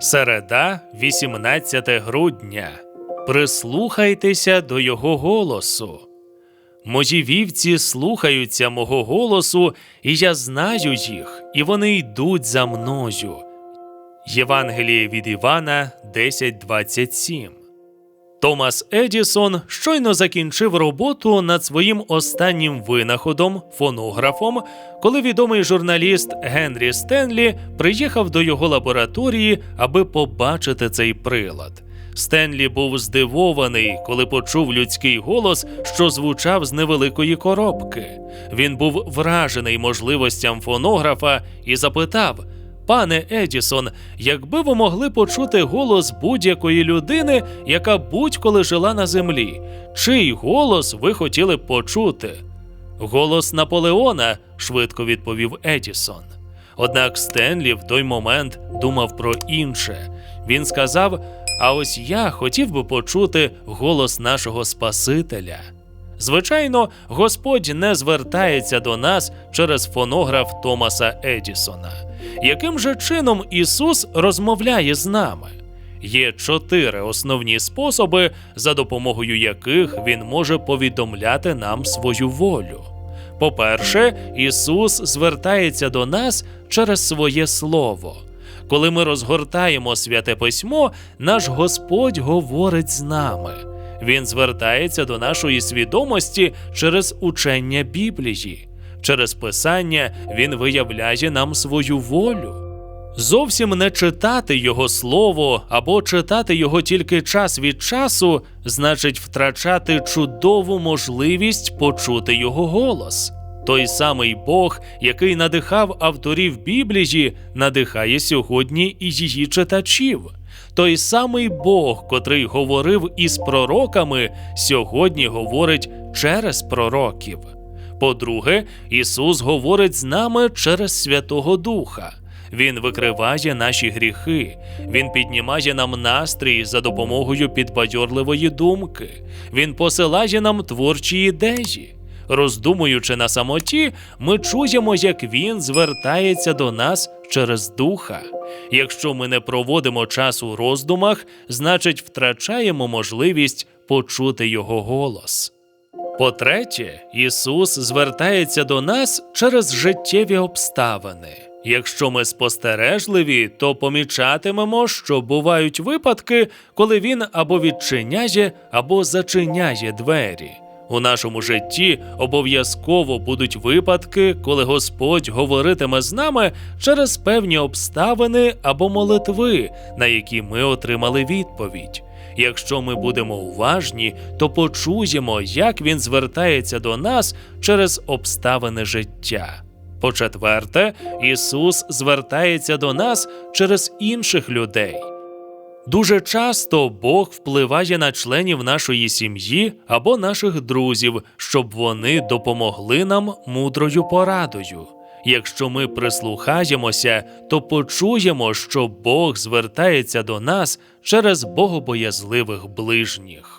Середа, 18 грудня. Прислухайтеся до його голосу. Мої вівці слухаються мого голосу, і я знаю їх, і вони йдуть за мною. Євангеліє від Івана 10.27 Томас Едісон щойно закінчив роботу над своїм останнім винаходом, фонографом, коли відомий журналіст Генрі Стенлі приїхав до його лабораторії, аби побачити цей прилад. Стенлі був здивований, коли почув людський голос, що звучав з невеликої коробки. Він був вражений можливостям фонографа і запитав. Пане Едісон, якби ви могли почути голос будь-якої людини, яка будь-коли жила на землі, чий голос ви хотіли б почути? Голос Наполеона, швидко відповів Едісон. Однак Стенлі в той момент думав про інше. Він сказав: А ось я хотів би почути голос нашого Спасителя. Звичайно, Господь не звертається до нас через фонограф Томаса Едісона. Яким же чином Ісус розмовляє з нами? Є чотири основні способи, за допомогою яких Він може повідомляти нам свою волю. По-перше, Ісус звертається до нас через своє Слово. Коли ми розгортаємо святе письмо, наш Господь говорить з нами. Він звертається до нашої свідомості через учення Біблії. Через Писання Він виявляє нам свою волю. Зовсім не читати Його слово або читати його тільки час від часу, значить втрачати чудову можливість почути Його голос. Той самий Бог, який надихав авторів Біблії, надихає сьогодні і її читачів. Той самий Бог, котрий говорив із пророками, сьогодні говорить через пророків. По-друге, Ісус говорить з нами через Святого Духа. Він викриває наші гріхи, Він піднімає нам настрій за допомогою підбадьорливої думки, Він посилає нам творчі ідеї. Роздумуючи на самоті, ми чуємо, як він звертається до нас через духа. Якщо ми не проводимо час у роздумах, значить втрачаємо можливість почути його голос. По-третє, Ісус звертається до нас через життєві обставини. Якщо ми спостережливі, то помічатимемо, що бувають випадки, коли він або відчиняє, або зачиняє двері. У нашому житті обов'язково будуть випадки, коли Господь говоритиме з нами через певні обставини або молитви, на які ми отримали відповідь. Якщо ми будемо уважні, то почуємо, як він звертається до нас через обставини життя. По-четверте, Ісус звертається до нас через інших людей. Дуже часто Бог впливає на членів нашої сім'ї або наших друзів, щоб вони допомогли нам мудрою порадою. Якщо ми прислухаємося, то почуємо, що Бог звертається до нас через богобоязливих ближніх.